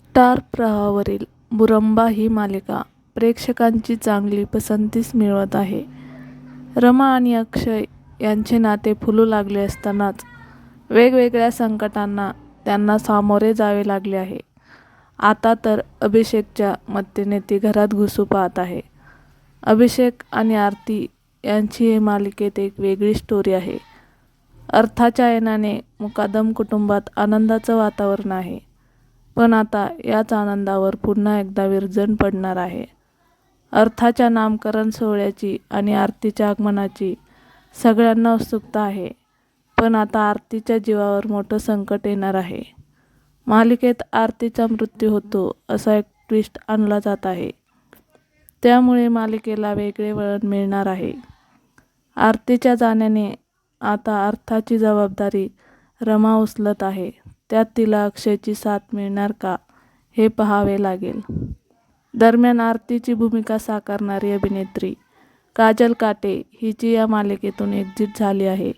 Star प्रवाहावरील Muramba ही मालिका प्रेक्षकांची चांगली पसंतीस मिळवत आहे. रमा आणि अक्षय यांचे नाते फुलू लागले असतानाच वेगवेगळ्या संकटांना त्यांना सामोरे जावे लागले आहे. आता तर अभिषेकच्या मदतीने ती घरात घुसू पाहत आहे. अभिषेक आणि आरती यांची हे मालिकेत एक वेगळी स्टोरी आहे. अर्थाच्या येण्याने मुकादम कुटुंबात आनंदाचं वातावरण आहे. पण आता याच आनंदावर पुन्हा एकदा विरजण पडणार आहे. अर्थाच्या नामकरण सोहळ्याची आणि आरतीच्या आगमनाची सगळ्यांना उत्सुकता आहे. पण आता आरतीच्या जीवावर मोठं संकट येणार आहे. मालिकेत आरतीचा मृत्यू होतो असा एक ट्विस्ट आणला जात आहे. त्यामुळे मालिकेला वेगळे वळण मिळणार आहे. आरतीच्या जाण्याने आता अर्थाची जबाबदारी रमा उचलत आहे. त्यात तिला अक्षयची साथ मिळणार का हे पहावे लागेल. दरम्यान आरतीची भूमिका साकारणारी अभिनेत्री काजल काटे हिची या मालिकेतून एक्झिट झाली आहे.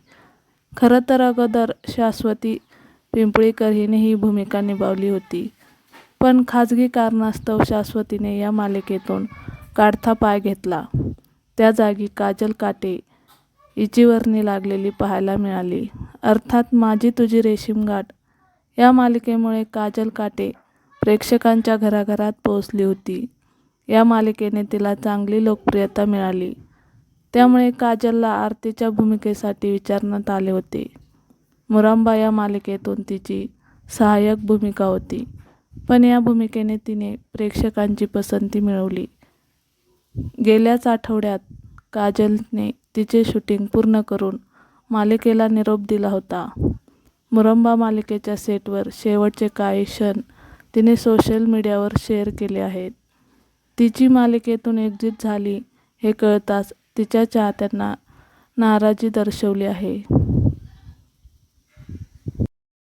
खरं तर अगोदर शाश्वती पिंपळीकर हिने ही भूमिका निभावली होती. पण खाजगी कारणास्तव शाश्वतीने या मालिकेतून काढता पाय घेतला. त्या जागी काजल काटे हिची वर्णी लागलेली पाहायला मिळाली. अर्थात माझी तुझी रेशीमगाठ या मालिकेमुळे काजल काटे प्रेक्षकांच्या घराघरात पोहोचली होती. या मालिकेने तिला चांगली लोकप्रियता मिळाली. त्यामुळे काजलला आरतीच्या भूमिकेसाठी विचारण्यात आले होते. मुरांबा या मालिकेतून तिची सहाय्यक भूमिका होती. पण या भूमिकेने तिने प्रेक्षकांची पसंती मिळवली. गेल्याच आठवड्यात काजलने तिचे शूटिंग पूर्ण करून मालिकेला निरोप दिला होता. मुरंबा मालिकेच्या सेटवर शेवटचे काही क्षण तिने सोशल मीडियावर शेअर केले आहेत. तिची मालिकेतून एक्झिट झाली हे कळताच तिच्या चाहत्यांना नाराजी दर्शवली आहे.